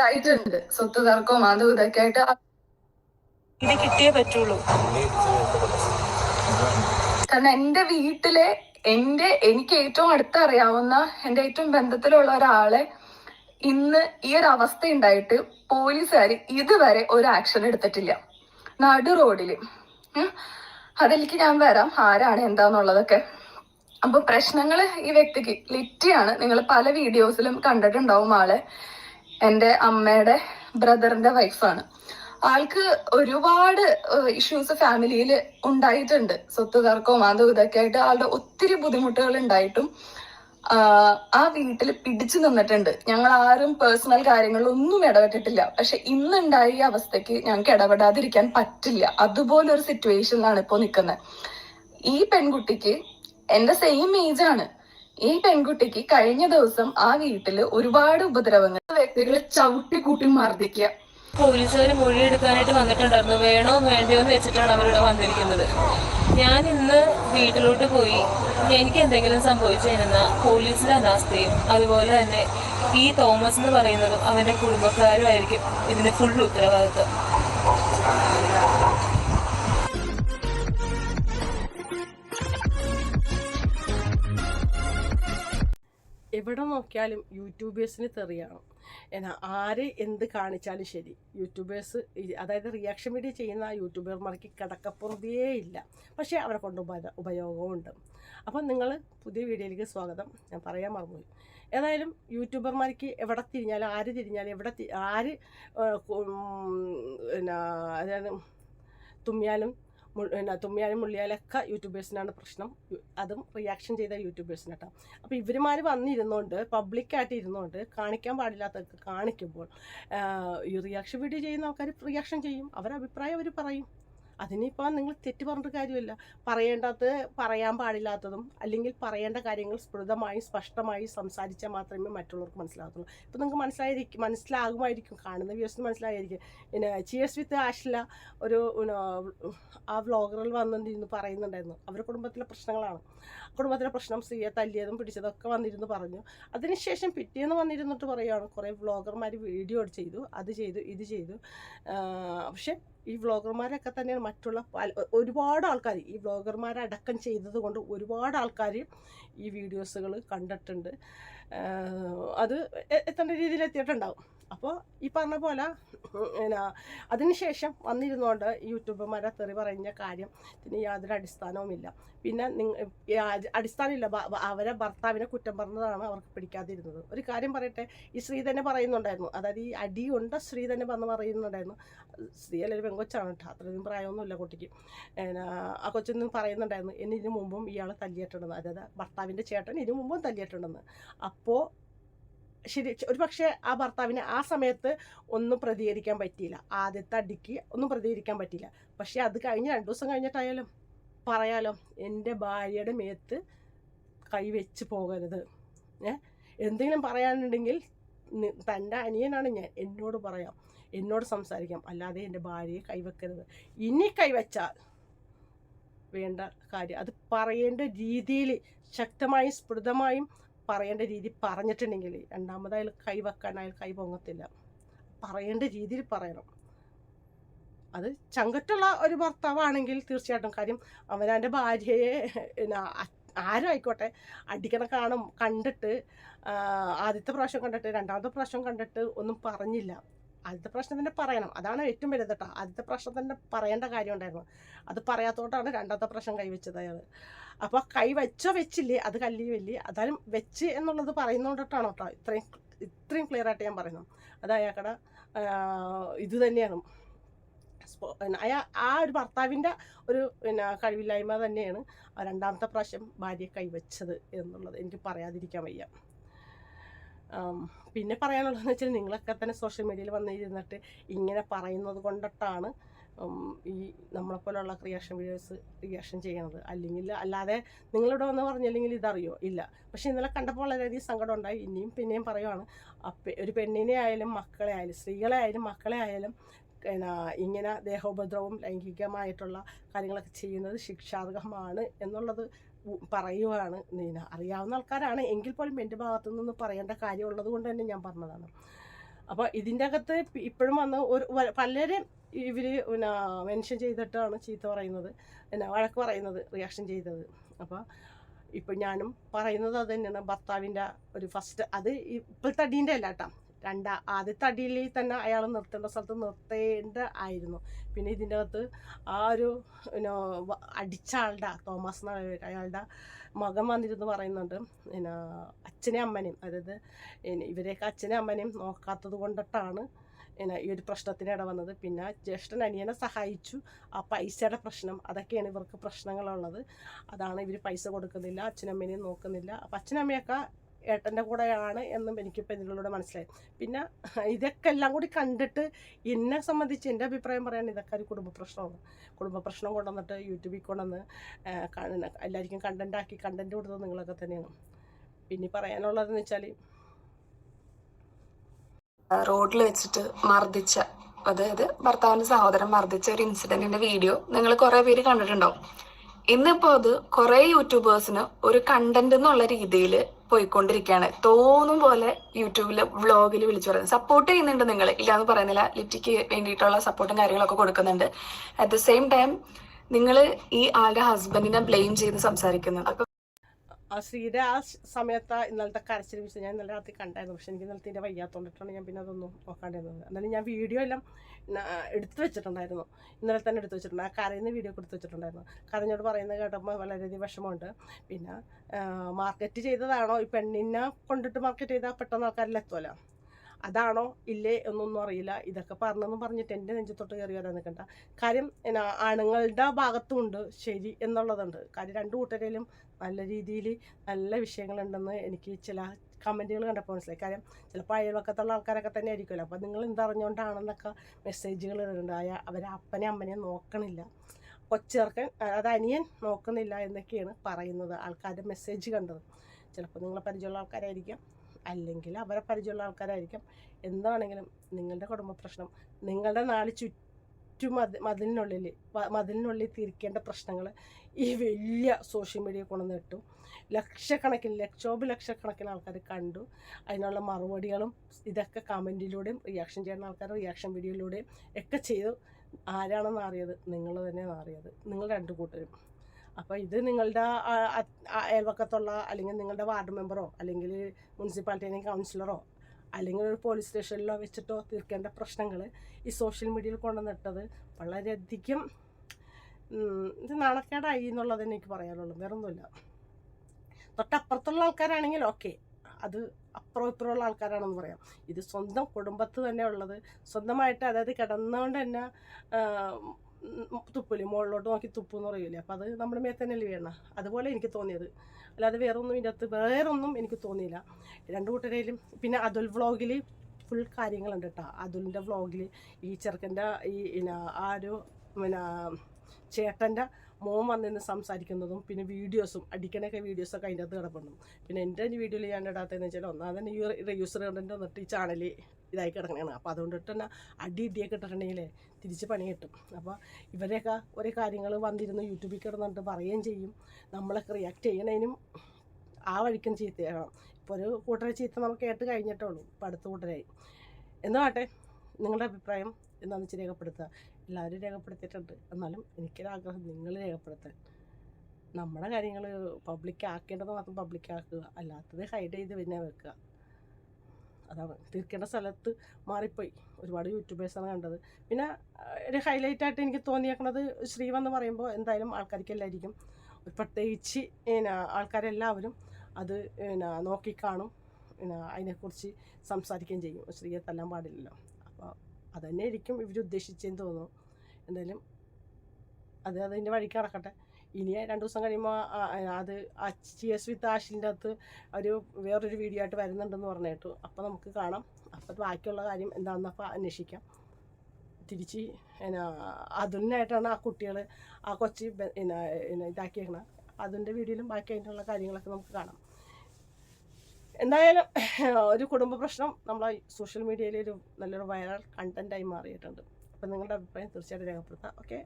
ഉണ്ടായിട്ടുണ്ട്. സ്വത്ത് തർക്കവും അതും ഇതൊക്കെ ആയിട്ട് ഇത് കിട്ടിയേ പറ്റുള്ളൂ. കാരണം എന്റെ വീട്ടിലെ എന്റെ എനിക്ക് ഏറ്റവും അടുത്തറിയാവുന്ന എന്റെ ഏറ്റവും ബന്ധത്തിലുള്ള ഒരാളെ ഇന്ന് ഈ ഒരു അവസ്ഥ ഉണ്ടായിട്ട് പോലീസുകാർ ഇതുവരെ ഒരു ആക്ഷൻ എടുത്തിട്ടില്ല. നടു റോഡിൽ. അതിലേക്ക് ഞാൻ വരാം. ആരാണ് എന്താന്നുള്ളതൊക്കെ. അപ്പൊ പ്രശ്നങ്ങൾ ഈ വ്യക്തിക്ക് ലിറ്റിയാണ്. നിങ്ങൾ പല വീഡിയോസിലും കണ്ടിട്ടുണ്ടാവും ആളെ. എന്റെ അമ്മയുടെ ബ്രദറിന്റെ വൈഫാണ്. ആൾക്ക് ഒരുപാട് ഇഷ്യൂസ് ഫാമിലിയിൽ ഉണ്ടായിട്ടുണ്ട്. സ്വത്ത് തർക്കവും അതും ഇതൊക്കെ ആയിട്ട് ആളുടെ ഒത്തിരി ബുദ്ധിമുട്ടുകൾ ഉണ്ടായിട്ടും ആ വീട്ടിൽ പിടിച്ചു നിന്നിട്ടുണ്ട്. ഞങ്ങൾ ആരും പേഴ്സണൽ കാര്യങ്ങളിലൊന്നും ഇടപെട്ടിട്ടില്ല. പക്ഷെ ഇന്നുണ്ടായ ഈ അവസ്ഥയ്ക്ക് ഞങ്ങൾക്ക് ഇടപെടാതിരിക്കാൻ പറ്റില്ല. അതുപോലൊരു സിറ്റുവേഷനിലാണ് ഇപ്പോൾ നിൽക്കുന്നത്. ഈ പെൺകുട്ടിക്ക് എന്റെ സെയിം ഏജ് ആണ്. ഈ പെൺകുട്ടിക്ക് കഴിഞ്ഞ ദിവസം ആ വീട്ടിൽ ഒരുപാട് ഉപദ്രവങ്ങൾ വ്യക്തികളെ ചവിട്ടി കൂട്ടി മർദ്ദിക്കുക. പോലീസുകാർ മൊഴി എടുക്കാനായിട്ട് വന്നിട്ടുണ്ടായിരുന്നു. വേണോ വേണ്ടയോ എന്ന് വെച്ചിട്ടാണ് അവരിവിടെ വന്നിരിക്കുന്നത്. ഞാൻ ഇന്ന് വീട്ടിലോട്ട് പോയി. എനിക്ക് എന്തെങ്കിലും സംഭവിച്ചു കഴിഞ്ഞാൽ പോലീസിന്റെ അനാസ്ഥയും അതുപോലെ തന്നെ ഈ തോമസ് എന്ന് പറയുന്നതും അവന്റെ കുടുംബക്കാരും ആയിരിക്കും ഇതിന് ഫുൾ ഉത്തരവാദിത്വം. എവിടെ നോക്കിയാലും യൂട്യൂബേഴ്സിന് തെറിയാണ്? എന്നാ ആര് എന്ത് കാണിച്ചാലും ശരി. യൂട്യൂബേഴ്സ് അതായത് റിയാക്ഷൻ വീഡിയോ ചെയ്യുന്ന യൂട്യൂബർമാർക്ക് കിടക്കപ്പുറതേ ഇല്ല. പക്ഷേ അവരെ കൊണ്ട് ഉപ ഉപയോഗമുണ്ട്. അപ്പം നിങ്ങൾ പുതിയ വീഡിയോയിലേക്ക് സ്വാഗതം. ഞാൻ പറയാൻ മറന്നുപോയി. ഏതായാലും യൂട്യൂബർമാർക്ക് എവിടെ തിരിഞ്ഞാലും ആര് തിരിഞ്ഞാലും എവിടെ ആര് പിന്നെ അതായത് തുമ്മിയാലും പിന്നെ തുമ്മിയാലും മുള്ളിയാലൊക്കെ യൂട്യൂബേഴ്സിനാണ് പ്രശ്നം. അതും റിയാക്ഷൻ ചെയ്ത യൂട്യൂബേഴ്സിന് കേട്ടോ. അപ്പോൾ ഇവരുമാർ വന്നിരുന്നുകൊണ്ട് പബ്ലിക്കായിട്ട് ഇരുന്നുകൊണ്ട് കാണിക്കാൻ പാടില്ലാത്തൊക്കെ കാണിക്കുമ്പോൾ ഈ റിയാക്ഷൻ വീഡിയോ ചെയ്യുന്ന ആൾക്കാർ റിയാക്ഷൻ ചെയ്യും. അവരഭിപ്രായം അവർ പറയും. അതിനിപ്പോൾ നിങ്ങൾ തെറ്റ് പറഞ്ഞിട്ട് കാര്യമില്ല. പറയേണ്ടത് പറയാൻ പാടില്ലാത്തതും അല്ലെങ്കിൽ പറയേണ്ട കാര്യങ്ങൾ സ്ഫുടമായി സ്പഷ്ടമായി സംസാരിച്ചാൽ മാത്രമേ മറ്റുള്ളവർക്ക് മനസ്സിലാകത്തുള്ളൂ. ഇപ്പം നിങ്ങൾക്ക് മനസ്സിലായിരിക്കും മനസ്സിലാകുമായിരിക്കും കാണുന്ന വ്യൂസിന് മനസ്സിലായിരിക്കും. പിന്നെ ചിയേഴ്സ് വിത്ത് ആഷില ഒരു ആ വ്ളോഗറിൽ വന്നിരുന്നു പറയുന്നുണ്ടായിരുന്നു. അവരുടെ കുടുംബത്തിലെ പ്രശ്നങ്ങളാണ്. കുടുംബത്തിലെ പ്രശ്നം സ്ത്രീയെ തല്ലിയതും പിടിച്ചതൊക്കെ വന്നിരുന്നു പറഞ്ഞു. അതിനുശേഷം പിറ്റേന്ന് വന്നിരുന്നിട്ട് പറയുകയാണ് കുറേ വ്ളോഗർമാർ വീഡിയോ ചെയ്തു അത് ചെയ്തു ഇത് ചെയ്തു. പക്ഷെ ഈ വ്ളോഗർമാരൊക്കെ തന്നെയാണ് മറ്റുള്ള ഒരുപാട് ആൾക്കാർ ഈ വ്ളോഗർമാരടക്കം ചെയ്തത് കൊണ്ട് ഒരുപാട് ആൾക്കാർ ഈ വീഡിയോസുകൾ കണ്ടിട്ടുണ്ട്. അത് എത്തേണ്ട രീതിയിൽ എത്തിയിട്ടുണ്ടാവും അപ്പോൾ ഈ പറഞ്ഞ പോലെ പിന്നെ അതിനുശേഷം വന്നിരുന്നുകൊണ്ട് യൂട്യൂബർമാരെ തെറി പറഞ്ഞ കാര്യം ഇതിന് യാതൊരു അടിസ്ഥാനവുമില്ല പിന്നെ അടിസ്ഥാനമില്ല അവരെ ഭർത്താവിനെ കുറ്റം പറഞ്ഞതാണ് അവർക്ക് പിടിക്കാതിരുന്നത്. ഒരു കാര്യം പറയട്ടെ ഈ സ്ത്രീ തന്നെ പറയുന്നുണ്ടായിരുന്നു. അതായത് ഈ അടി കൊണ്ട് സ്ത്രീ തന്നെ വന്ന് പറയുന്നുണ്ടായിരുന്നു. സ്ത്രീ അല്ലെങ്കിൽ പെങ്കൊച്ചാണ് കേട്ടോ. അത്രയും പ്രായമൊന്നുമില്ല കുട്ടിക്ക്. പിന്നെ ആ കൊച്ചൊന്നും പറയുന്നുണ്ടായിരുന്നു. എന്നെ ഇതിനു മുമ്പും ഇയാളെ തല്ലിയിട്ടുണ്ടെന്ന്. അതായത് ഭർത്താവിന്റെ ചേട്ടൻ ഇതിനു മുമ്പും തല്ലിയിട്ടുണ്ടെന്ന്. അപ്പോൾ ശരി ഒരു പക്ഷേ ആ ഭർത്താവിന് ആ സമയത്ത് ഒന്നും പ്രതികരിക്കാൻ പറ്റിയില്ല. ആദ്യത്തെ അടിക്ക് ഒന്നും പ്രതികരിക്കാൻ പറ്റിയില്ല. പക്ഷേ അത് കഴിഞ്ഞ് രണ്ട് ദിവസം കഴിഞ്ഞിട്ടായാലും പറയാലോ എന്റെ ഭാര്യയുടെ മേത്ത് കൈവച്ച് പോകരുത്. ഏ എന്തെങ്കിലും പറയാനുണ്ടെങ്കിൽ തന്റെ അനിയനാണ് ഞാൻ എന്നോട് പറയാം എന്നോട് സംസാരിക്കാം. അല്ലാതെ എന്റെ ഭാര്യയെ കൈവെക്കരുത്. ഇനി കൈവച്ചാൽ വേണ്ട കാര്യം. അത് പറയേണ്ട രീതിയിൽ ശക്തമായും സ്ഫുടമായും പറയേണ്ട രീതി പറഞ്ഞിട്ടുണ്ടെങ്കിൽ രണ്ടാമത് അയാൾ കൈ വെക്കാൻ അയാൾ കൈ പൊങ്ങത്തില്ല. പറയേണ്ട രീതിയിൽ പറയണം. അത് ചങ്കട്ടുള്ള ഒരു ഭർത്താവാണെങ്കിൽ തീർച്ചയായിട്ടും കാര്യം അവനവന്റെ ഭാര്യയെ ആരും ആയിക്കോട്ടെ അടിക്കണ കാണും കണ്ടിട്ട് ആദ്യത്തെ പ്രാവശ്യം കണ്ടിട്ട് രണ്ടാമത്തെ പ്രാവശ്യം കണ്ടിട്ട് ഒന്നും പറഞ്ഞില്ല. ആദ്യത്തെ പ്രശ്നം തന്നെ പറയണം. അതാണ് ഏറ്റവും വലുത് കേട്ടോ ആദ്യത്തെ പ്രശ്നം തന്നെ പറയേണ്ട കാര്യം ഉണ്ടായിരുന്നു. അത് പറയാത്തോണ്ടാണ് രണ്ടാമത്തെ പ്രശ്നം കൈവച്ചത് അയാൾ അപ്പോൾ കൈ വെച്ചോ വെച്ചില്ലേ അത് കല്ലി വല്ലി. അതായാലും വെച്ച് എന്നുള്ളത് പറയുന്നതുകൊണ്ടിട്ടാണ് കേട്ടോ ഇത്രയും ഇത്രയും ക്ലിയർ ആയിട്ട് ഞാൻ പറയുന്നു അത് അയാൾക്കടെ ഇത് തന്നെയാണ്. അയാ ആ ഒരു ഭർത്താവിന്റെ ഒരു പിന്നെ കഴിവില്ലായ്മ തന്നെയാണ് രണ്ടാമത്തെ പ്രാവശ്യം ഭാര്യയെ കൈവച്ചത് എന്നുള്ളത്. എനിക്ക് പറയാതിരിക്കാൻ വയ്യ. പിന്നെ പറയാനുള്ളതെന്ന് വെച്ചാൽ നിങ്ങളൊക്കെ തന്നെ സോഷ്യൽ മീഡിയയിൽ വന്നിരുന്നിട്ട് ഇങ്ങനെ പറയുന്നത് കൊണ്ടിട്ടാണ് ഈ നമ്മളെപ്പോലുള്ള ക്രിയേഷൻ വീഡിയോസ് റിയാക്ഷൻ ചെയ്യണത് അല്ലെങ്കിൽ അല്ലാതെ നിങ്ങളിവിടെ വന്ന് പറഞ്ഞില്ലെങ്കിൽ ഇതറിയോ? ഇല്ല. പക്ഷെ ഇന്നലെ കണ്ടപ്പോൾ വളരെയധികം സങ്കടം ഉണ്ടായി. ഇനിയും പിന്നെയും പറയുവാണ്. അപ്പം ഒരു പെണ്ണിനെ ആയാലും മക്കളെ ആയാലും സ്ത്രീകളെ ആയാലും മക്കളെ ആയാലും പിന്നെ ഇങ്ങനെ ദേഹോപദ്രവവും ലൈംഗികമായിട്ടുള്ള കാര്യങ്ങളൊക്കെ ചെയ്യുന്നത് ശിക്ഷാർഹമാണ് എന്നുള്ളത് പറയുവാണ് നീന. അറിയാവുന്ന ആൾക്കാരാണ്. എങ്കിൽ പോലും എന്റെ ഭാഗത്തു നിന്ന് പറയേണ്ട കാര്യമുള്ളത് കൊണ്ട് തന്നെ ഞാൻ പറഞ്ഞതാണ്. അപ്പോൾ ഇതിന്റെ അകത്ത് ഇപ്പോഴും വന്ന് ഒരു പലരും ഇവർ പിന്നെ മെൻഷൻ ചെയ്തിട്ടാണ് ചീത്ത പറയുന്നത്. പിന്നെ വഴക്ക് പറയുന്നത് റിയാക്ഷൻ ചെയ്തത്. അപ്പോൾ ഇപ്പം ഞാനും പറയുന്നത് അത് തന്നെയാണ് ഭർത്താവിന്റെ ഒരു ഫസ്റ്റ് അത് ഇപ്പോഴത്തെ അടീന്റെ അല്ല കേട്ടോ. രണ്ടാ ആദ്യത്തെ അടിയിൽ തന്നെ അയാൾ നിർത്തേണ്ട സ്ഥലത്ത് നിർത്തേണ്ട ആയിരുന്നു. പിന്നെ ഇതിന്റെ അകത്ത് ആ ഒരു പിന്നെ അടിച്ച ആളുടെ തോമസ് എന്നാണ്. അയാളുടെ മകൻ വന്നിരുന്ന് പറയുന്നുണ്ട് പിന്നെ അച്ഛനെയും അമ്മനെയും. അതായത് ഇവരെയൊക്കെ അച്ഛനെയും അമ്മനെയും നോക്കാത്തത് കൊണ്ടിട്ടാണ് പിന്നെ ഈ ഒരു പ്രശ്നത്തിന് ഇട വന്നത്. പിന്നെ ജ്യേഷ്ഠൻ അനിയനെ സഹായിച്ചു. ആ പൈസയുടെ പ്രശ്നം അതൊക്കെയാണ് ഇവർക്ക് പ്രശ്നങ്ങളുള്ളത്. അതാണ് ഇവർ പൈസ കൊടുക്കുന്നില്ല അച്ഛനമ്മേനെയും നോക്കുന്നില്ല. അപ്പം അച്ഛനമ്മയൊക്കെ ഏട്ടന്റെ കൂടെയാണ് എന്നും എനിക്കിപ്പോൾ ഇതിലൂടെ മനസ്സിലായി. പിന്നെ ഇതൊക്കെ എല്ലാം കൂടി കണ്ടിട്ട് എന്നെ സംബന്ധിച്ച് എന്റെ അഭിപ്രായം പറയാൻ ഇതൊക്കെ ഒരു കുടുംബ പ്രശ്നമാണ്. കുടുംബ പ്രശ്നം കൊണ്ടുവന്നിട്ട് യൂട്യൂബിൽ കൊണ്ടുവന്ന് എല്ലാവർക്കും കണ്ടന്റ് ആക്കി കണ്ടന്റ് കൊടുത്തത് നിങ്ങളൊക്കെ തന്നെയാണ്. പിന്നെ പറയാനുള്ളതെന്ന് വെച്ചാൽ റോഡിൽ വെച്ചിട്ട് മർദ്ദിച്ച അതായത് ഭർത്താവിന്റെ സഹോദരൻ മർദ്ദിച്ച ഒരു ഇൻസിഡന്റിന്റെ വീഡിയോ നിങ്ങൾ കുറെ പേര് കണ്ടിട്ടുണ്ടാവും. ഇന്നിപ്പോ അത് കുറെ യൂട്യൂബേഴ്സിന് ഒരു കണ്ടന്റ് എന്നുള്ള രീതിയിൽ പോയിക്കൊണ്ടിരിക്കുകയാണ് തോന്നും പോലെ യൂട്യൂബിൽ വ്ളോഗിൽ വിളിച്ചു പറയുന്നത് സപ്പോർട്ട് ചെയ്യുന്നുണ്ട് നിങ്ങൾ ഇല്ലാന്ന് പറയുന്നില്ല. ലിറ്റിക്ക് വേണ്ടിയിട്ടുള്ള സപ്പോർട്ടും കാര്യങ്ങളൊക്കെ കൊടുക്കുന്നുണ്ട്. അറ്റ് ദ സെയിം ടൈം നിങ്ങൾ ഈ ആളുടെ ഹസ്ബൻഡിനെ ബ്ലെയിം ചെയ്ത് സംസാരിക്കുന്നുണ്ട് അപ്പൊ ആ ശ്രീയുടെ ആ സമയത്ത് ഇന്നലത്തെ കരച്ചിൽ വിളിച്ചത് ഞാൻ ഇന്നലെ രാത്രി കണ്ടായിരുന്നു. പക്ഷെ എനിക്ക് ഇന്നലത്തെ ഇതിന്റെ വയ്യാത്തോണ്ടിട്ടാണ് ഞാൻ പിന്നെ അതൊന്നും നോക്കാണ്ടിരുന്നത്. എന്നാലും ഞാൻ വീഡിയോ എല്ലാം എടുത്തു വെച്ചിട്ടുണ്ടായിരുന്നു. ഇന്നലെ തന്നെ എടുത്തു വെച്ചിട്ടുണ്ട്. ആ കരയുന്ന വീഡിയോ എടുത്തു വെച്ചിട്ടുണ്ടായിരുന്നു. കരഞ്ഞോട് പറയുന്നത് കേട്ടപ്പോൾ വളരെയധികം വിഷമമുണ്ട്. പിന്നെ മാർക്കറ്റ് ചെയ്തതാണോ? ഈ പെണ്ണിനെ കൊണ്ടിട്ട് മാർക്കറ്റ് ചെയ്താൽ പെട്ടെന്ന് ആൾക്കാരിൽ എത്തുമല്ലോ അതാണോ ഇല്ലേ എന്നൊന്നും അറിയില്ല. ഇതൊക്കെ പറഞ്ഞെന്നും പറഞ്ഞിട്ട് എന്റെ നെഞ്ചത്തോട്ട് കയറി വരാൻ നിൽക്കണ്ട. കാര്യം എന്നാ ആണുങ്ങളുടെ ഭാഗത്തുമുണ്ട് ശരി എന്നുള്ളതുണ്ട്. കാര്യം രണ്ട് കൂട്ടരയിലും നല്ല രീതിയിൽ നല്ല വിഷയങ്ങളുണ്ടെന്ന് എനിക്ക് ചില കമന്റുകൾ കണ്ടപ്പോൾ മനസ്സിലായി. കാര്യം ചിലപ്പോൾ അയൽവക്കത്തുള്ള ആൾക്കാരൊക്കെ തന്നെ ആയിരിക്കുമല്ലോ അപ്പോൾ നിങ്ങൾ എന്തറിഞ്ഞുകൊണ്ടാണെന്നൊക്കെ മെസ്സേജുകൾ ഇടുന്നുണ്ട്. അയ അവരെ അപ്പനെ അമ്മനെ നോക്കണില്ല. കൊച്ചേർക്കൻ അത് അനിയൻ നോക്കുന്നില്ല എന്നൊക്കെയാണ് പറയുന്നത് ആൾക്കാരുടെ മെസ്സേജ് കണ്ടത്. ചിലപ്പോൾ നിങ്ങളെ പരിചയമുള്ള ആൾക്കാരായിരിക്കാം. അല്ലെങ്കിൽ അവരെ പരിചയമുള്ള ആൾക്കാരായിരിക്കാം. എന്താണെങ്കിലും നിങ്ങളുടെ കുടുംബ പ്രശ്നം നിങ്ങളുടെ നാല് ചുറ്റും മതി മതിലിനുള്ളിൽ മതിലിനുള്ളിൽ തിരിക്കേണ്ട പ്രശ്നങ്ങൾ ഈ വലിയ സോഷ്യൽ മീഡിയ കൊണ്ടുവന്ന് കിട്ടും ലക്ഷക്കണക്കിന് ലക്ഷോപ ലക്ഷക്കണക്കിന് ആൾക്കാർ കണ്ടു. അതിനുള്ള മറുപടികളും ഇതൊക്കെ കമന്റിലൂടെയും റിയാക്ഷൻ ചെയ്യുന്ന ആൾക്കാർ റിയാക്ഷൻ വീഡിയോയിലൂടെയും ഒക്കെ ചെയ്തു. ആരാണെന്ന് അറിയത് നിങ്ങൾ തന്നെയാണ് അറിയത്. നിങ്ങൾ രണ്ട് കൂട്ടരും. അപ്പോൾ ഇത് നിങ്ങളുടെ അയൽവക്കത്തുള്ള അല്ലെങ്കിൽ നിങ്ങളുടെ വാർഡ് മെമ്പറോ അല്ലെങ്കിൽ മുനിസിപ്പാലിറ്റി കൗൺസിലറോ അല്ലെങ്കിൽ ഒരു പോലീസ് സ്റ്റേഷനിലോ വെച്ചിട്ടോ തീർക്കേണ്ട പ്രശ്നങ്ങൾ ഈ സോഷ്യൽ മീഡിയയിൽ കൊണ്ടുവന്നിട്ടത് വളരെയധികം ഇത് നാണക്കേടായി എന്നുള്ളത് എനിക്ക് പറയാനുള്ളൂ. വേറെ ഒന്നുമില്ല തൊട്ടപ്പുറത്തുള്ള ആൾക്കാരാണെങ്കിൽ ഓക്കെ അത് അപ്പുറം ഇപ്പുറമുള്ള ആൾക്കാരാണെന്ന് പറയാം. ഇത് സ്വന്തം കുടുംബത്ത് തന്നെ ഉള്ളത്. സ്വന്തമായിട്ട് അതായത് കിടന്നുകൊണ്ട് തന്നെ തുപ്പില്ലേ മുകളിലോട്ട് നോക്കി തുപ്പ് എന്ന് പറയൂലേ? അപ്പോൾ അത് നമ്മുടെ മേത്ത് തന്നെയല്ലേ വീണ അതുപോലെ എനിക്ക് തോന്നിയത്. അല്ലാതെ വേറെ ഒന്നും ഇതിന്റെ അകത്ത് വേറൊന്നും എനിക്ക് തോന്നിയില്ല. രണ്ട് കൂട്ടരയിലും പിന്നെ അതുൽ വ്ളോഗിൽ ഫുൾ കാര്യങ്ങളുണ്ട് കേട്ടോ അതുലിന്റെ വ്ളോഗിൽ ഈ ചെറുക്കന്റെ ഈ പിന്നെ ആ ഒരു പിന്നെ ചേട്ടന്റെ മോൻ വന്നിന്ന് സംസാരിക്കുന്നതും പിന്നെ വീഡിയോസും അടിക്കണൊക്കെ വീഡിയോസൊക്കെ അതിന്റെ അകത്ത് കിടപ്പുണ്ട്. പിന്നെ എന്റെ വീഡിയോയിൽ ഞാൻ ഇടാത്തതെന്ന് വെച്ചാൽ ഒന്നാമത് തന്നെ ഈ റെയൂസർ കണ്ടന്റ് വന്നിട്ട് ഈ ചാനൽ ഇതായി കിടക്കണതാണ്. അപ്പോൾ അതുകൊണ്ടിട്ട് തന്നെ അടി ഇടിയൊക്കെ ഇട്ടിട്ടുണ്ടെങ്കിൽ തിരിച്ച് പണി കിട്ടും. അപ്പോൾ ഇവരെയൊക്കെ ഓരോ കാര്യങ്ങൾ വന്നിരുന്ന് യൂട്യൂബിൽ കിടന്നിട്ട് പറയുകയും ചെയ്യും. നമ്മളൊക്കെ റിയാക്ട് ചെയ്യണതിനും ആ വഴിക്കും ചീത്തയാകണം ഇപ്പോൾ ഒരു കൂട്ടരെ ചീത്ത നമുക്ക് കേട്ട് കഴിഞ്ഞിട്ടുള്ളൂ ഇപ്പോൾ അടുത്ത കൂട്ടരായി. എന്നാട്ടെ നിങ്ങളുടെ അഭിപ്രായം എന്താണെന്ന് വെച്ച് രേഖപ്പെടുത്തുക. എല്ലാവരും രേഖപ്പെടുത്തിയിട്ടുണ്ട്. എന്നാലും എനിക്കൊരാഗ്രഹം നിങ്ങൾ രേഖപ്പെടുത്താൻ. നമ്മുടെ കാര്യങ്ങൾ പബ്ലിക് ആക്കേണ്ടത് മാത്രം പബ്ലിക് ആക്കുക. അല്ലാത്തത് ഹൈഡ് ചെയ്ത് പിന്നെ വെക്കുക. അതാണ് തീർക്കേണ്ട സ്ഥലത്ത് മാറിപ്പോയി. ഒരുപാട് യൂട്യൂബേഴ്സാണ് കണ്ടത്. പിന്നെ ഒരു ഹൈലൈറ്റ് ആയിട്ട് എനിക്ക് തോന്നിയേക്കണത് ശ്രീ എന്ന് പറയുമ്പോൾ എന്തായാലും ആൾക്കാർക്കെല്ലായിരിക്കും പ്രത്യേകിച്ച് പിന്നെ ആൾക്കാരെല്ലാവരും അത് പിന്നെ നോക്കിക്കാണും. പിന്നെ അതിനെക്കുറിച്ച് സംസാരിക്കുകയും ചെയ്യും. ശ്രീയെ തല്ലാൻ പാടില്ലല്ലോ. അപ്പോൾ അതന്നെ ആയിരിക്കും ഇവർ ഉദ്ദേശിച്ചെന്ന് തോന്നുന്നു. എന്തായാലും അത് അതിന്റെ വഴിക്ക് നടക്കട്ടെ. ഇനി രണ്ട് ദിവസം കഴിയുമ്പോൾ അത് ചി എസ് വിത്ത് ആഷിന്റെ അകത്ത് ഒരു വേറൊരു വീഡിയോ ആയിട്ട് വരുന്നുണ്ടെന്ന് പറഞ്ഞു അപ്പോൾ നമുക്ക് കാണാം. അപ്പോൾ ബാക്കിയുള്ള കാര്യം എന്താണെന്ന് അപ്പോൾ അന്വേഷിക്കാം. തിരിച്ച് എന്നാ അതിനായിട്ടാണ് ആ കുട്ടികൾ ആ കൊച്ചി എന്നാ ഇതാക്കിയേക്കണം. അതിന്റെ വീഡിയോയിലും ബാക്കി അതിനുള്ള കാര്യങ്ങളൊക്കെ നമുക്ക് കാണാം. എന്തായാലും ഒരു കുടുംബ പ്രശ്നം നമ്മൾ സോഷ്യൽ മീഡിയയിൽ ഒരു നല്ലൊരു വൈറൽ കണ്ടന്റായി മാറിയിട്ടുണ്ട്. അപ്പോൾ നിങ്ങളുടെ അഭിപ്രായം തീർച്ചയായിട്ടും രേഖപ്പെടുത്താം. ഓക്കെ